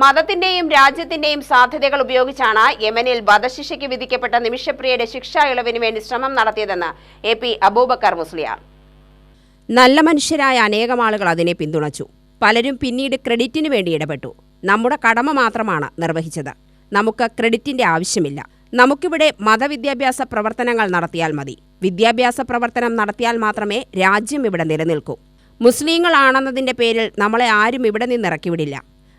മതത്തിന്റെയും രാജ്യത്തിന്റെയും സാധ്യതകൾ ഉപയോഗിച്ചാണ് യമനിൽ വധശിക്ഷയ്ക്ക് വിധിക്കപ്പെട്ട നിമിഷപ്രിയയുടെ ശിക്ഷാ ഇളവിന് വേണ്ടി ശ്രമം നടത്തിയതെന്ന് എ പി അബൂബക്കർ മുസ്ലിയാർ. നല്ല മനുഷ്യരായ അനേകം ആളുകൾ അതിനെ പിന്തുണച്ചു. പലരും പിന്നീട് ക്രെഡിറ്റിന് വേണ്ടി ഇടപെട്ടു. നമ്മുടെ കടമ മാത്രമാണ് നിർവഹിച്ചത്. നമുക്ക് ക്രെഡിറ്റിന്റെ ആവശ്യമില്ല. നമുക്കിവിടെ മതവിദ്യാഭ്യാസ പ്രവർത്തനങ്ങൾ നടത്തിയാൽ മതി. വിദ്യാഭ്യാസ പ്രവർത്തനം നടത്തിയാൽ മാത്രമേ രാജ്യം ഇവിടെ നിലനിൽക്കൂ. മുസ്ലിങ്ങളാണെന്നതിന്റെ പേരിൽ നമ്മളെ ആരും ഇവിടെ നിന്ന് ഇറക്കിവിടില്ല.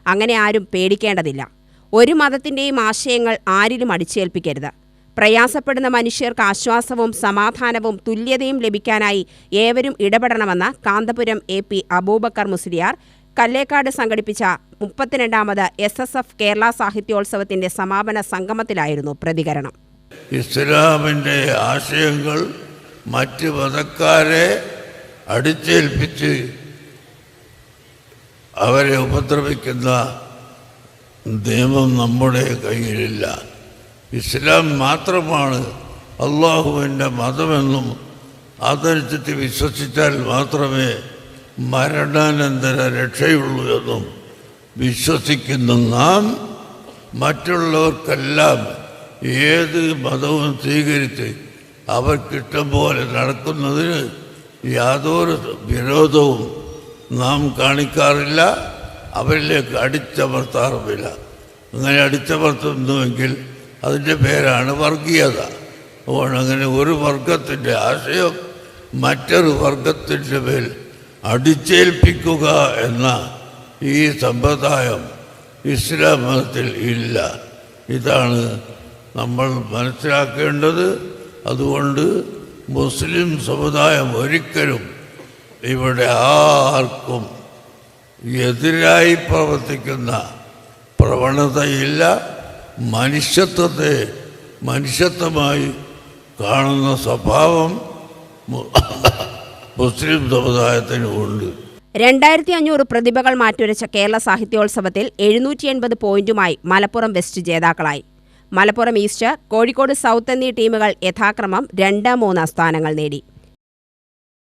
അങ്ങനെ ആരും പേടിക്കേണ്ടതില്ല. ഒരു മതത്തിന്റെയും ആശയങ്ങൾ ആരിലും അടിച്ചേൽപ്പിക്കരുത്. പ്രയാസപ്പെടുന്ന മനുഷ്യർക്ക് ആശ്വാസവും സമാധാനവും തുല്യതയും ലഭിക്കാനായി ഏവരും ഇടപെടണമെന്ന് കാന്തപുരം എ പി അബൂബക്കർ മുസ്ലിയാർ കല്ലേക്കാട് സംഘടിപ്പിച്ച മുപ്പത്തിരണ്ടാമത് എസ് എസ് എഫ് കേരള സാഹിത്യോത്സവത്തിന്റെ സമാപന സംഗമത്തിലായിരുന്നു പ്രതികരണം. ഇസ്ലാമിന്റെ ആശയങ്ങൾ മറ്റ് മതക്കാരെ അടിച്ചേൽപ്പിച്ച് അവരെ ഉപദ്രവിക്കുന്ന നിയമം നമ്മുടെ കയ്യിലില്ല. ഇസ്ലാം മാത്രമാണ് അള്ളാഹുവിന്റെ മതമെന്നും അതനുസരിച്ച് വിശ്വസിച്ചാൽ മാത്രമേ മരണാനന്തര രക്ഷയുള്ളൂ എന്നും വിശ്വസിക്കുന്ന നാം മറ്റുള്ളവർക്കെല്ലാം ഏത് മതവും സ്വീകരിച്ച് അവർക്കിഷ്ടം പോലെ നടക്കുന്നതിന് യാതൊരു വിരോധവും നാം കാണിക്കാറില്ല അവരിലേക്ക് അടിച്ചമർത്താറുമില്ല അങ്ങനെ അടിച്ചമർത്തുന്നുവെങ്കിൽ അതിന്റെ പേരാണ് വർഗീയത. അപ്പോൾ അങ്ങനെ ഒരു വർഗത്തിന്റെ ആശയം മറ്റൊരു വർഗത്തിന്റെ മേൽ അടിച്ചേൽപ്പിക്കുക എന്ന ഈ സമ്പ്രദായം ഇസ്ലാം മതത്തിൽ ഇല്ല. ഇതാണ് നമ്മൾ മനസ്സിലാക്കേണ്ടത്. അതുകൊണ്ട് മുസ്ലിം സമുദായം ഒരിക്കലും ഇവിടെ ആർക്കും എതിരായി പ്രവർത്തിക്കുന്ന പ്രവണതയില്ല മനുഷ്യത്വത്തെ മനുഷ്യത്വമായി കാണുന്ന സ്വഭാവം മുസ്ലിം സമുദായത്തിനുമുണ്ട് രണ്ടായിരത്തി അഞ്ഞൂറ് പ്രതിഭകൾ മാറ്റുരച്ച കേരള സാഹിത്യോത്സവത്തിൽ എഴുന്നൂറ്റി എൺപത് പോയിന്റുമായി മലപ്പുറം വെസ്റ്റ് ജേതാക്കളായി. മലപ്പുറം ഈസ്റ്റ് കോഴിക്കോട് സൗത്ത് എന്നീ ടീമുകൾ യഥാക്രമം രണ്ട് മൂന്ന് സ്ഥാനങ്ങൾ നേടി.